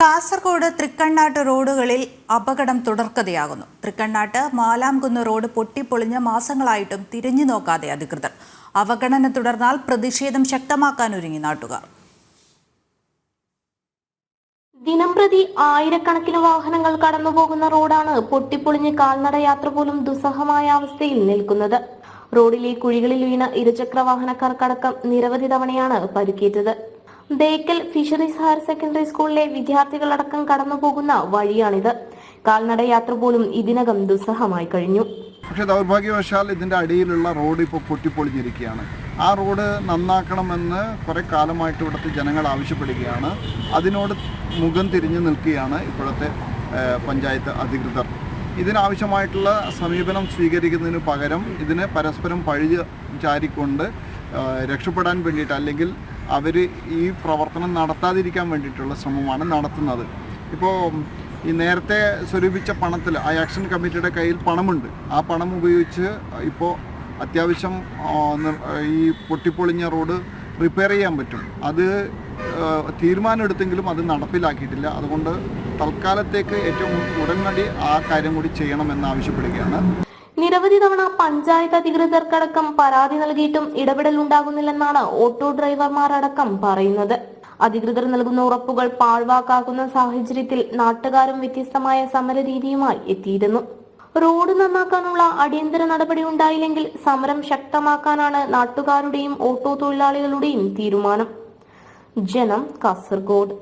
കാസർഗോഡ് തൃക്കണ്ണാട്ട് റോഡുകളിൽ അപകടം തുടർക്കഥയാകുന്നു. തൃക്കണ്ണാട്ട് മാലാംകുന്ന് റോഡ് പൊട്ടിപ്പൊളിഞ്ഞ മാസങ്ങളായിട്ടും തിരിഞ്ഞു നോക്കാതെ അധികൃതർ. അവഗണന തുടർന്നാൽ പ്രതിഷേധം ശക്തമാക്കാൻ ഒരുങ്ങി നാട്ടുകാർ. ദിനംപ്രതി ആയിരക്കണക്കിന് വാഹനങ്ങൾ കടന്നുപോകുന്ന റോഡാണ് പൊട്ടിപ്പൊളിഞ്ഞ് കാൽനട യാത്ര പോലും ദുസ്സഹമായ അവസ്ഥയിൽ നിൽക്കുന്നത്. റോഡിലെ കുഴികളിൽ വീണ ഇരുചക്ര വാഹനക്കാർക്കടക്കം നിരവധി തവണയാണ് പരിക്കേറ്റത്. ബേക്കൽ ഫിഷറീസ് ഹയർ സെക്കൻഡറി സ്കൂളിലെ വിദ്യാർത്ഥികളടക്കം കടന്നുപോകുന്ന വഴിയാണിത്. കാൽനട യാത്ര പോലും ഇതിനകം ദുസ്സഹമായി കഴിഞ്ഞു. പക്ഷേ ദൗർഭാഗ്യവശാൽ ഇതിന്റെ അടിയിലുള്ള റോഡ് ഇപ്പോൾ പൊട്ടിപ്പൊളിഞ്ഞിരിക്കുകയാണ്. ആ റോഡ് നന്നാക്കണമെന്ന് കുറേ കാലമായിട്ട് ഇവിടുത്തെ ജനങ്ങൾ ആവശ്യപ്പെടുകയാണ്. അതിനോട് മുഖം തിരിഞ്ഞു നിൽക്കുകയാണ് ഇപ്പോഴത്തെ പഞ്ചായത്ത് അധികൃതർ. ഇതിനാവശ്യമായിട്ടുള്ള സമീപനം സ്വീകരിക്കുന്നതിന് പകരം ഇതിനെ പരസ്പരം പഴി ചാരിക്കൊണ്ട് രക്ഷപ്പെടാൻ വേണ്ടിയിട്ട് അല്ലെങ്കിൽ അവർ ഈ പ്രവർത്തനം നടത്താതിരിക്കാൻ വേണ്ടിയിട്ടുള്ള ശ്രമമാണ് നടത്തുന്നത്. ഇപ്പോൾ ഈ നേരത്തെ സ്വരൂപിച്ച പണത്തിൽ ആ ആക്ഷൻ കമ്മിറ്റിയുടെ കയ്യിൽ പണമുണ്ട്. ആ പണം ഉപയോഗിച്ച് ഇപ്പോൾ അത്യാവശ്യം ഈ പൊട്ടിപ്പൊളിഞ്ഞ റോഡ് റിപ്പയർ ചെയ്യാൻ പറ്റും. അത് തീരുമാനമെടുത്തെങ്കിലും അത് നടപ്പിലാക്കിയിട്ടില്ല. അതുകൊണ്ട് തൽക്കാലത്തേക്ക് ഏറ്റവും ഉടനടി ആ കാര്യം കൂടി ചെയ്യണമെന്ന് ആവശ്യപ്പെടുകയാണ്. നിരവധി തവണ പഞ്ചായത്ത് അധികൃതർക്കടക്കം പരാതി നൽകിയിട്ടും ഇടപെടൽ ഉണ്ടാകുന്നില്ലെന്നാണ് ഓട്ടോ ഡ്രൈവർമാർ അടക്കം പറയുന്നത്. അധികൃതർ നൽകുന്ന ഉറപ്പുകൾ പാഴ്വാക്കാക്കുന്ന സാഹചര്യത്തിൽ നാട്ടുകാരും വ്യത്യസ്തമായ സമര രീതിയുമായി എത്തിയിരുന്നു. റോഡ് നന്നാക്കാനുള്ള അടിയന്തര നടപടി ഉണ്ടായില്ലെങ്കിൽ സമരം ശക്തമാക്കാനാണ് നാട്ടുകാരുടെയും ഓട്ടോ തൊഴിലാളികളുടെയും തീരുമാനം. ജനം കാസർഗോഡ്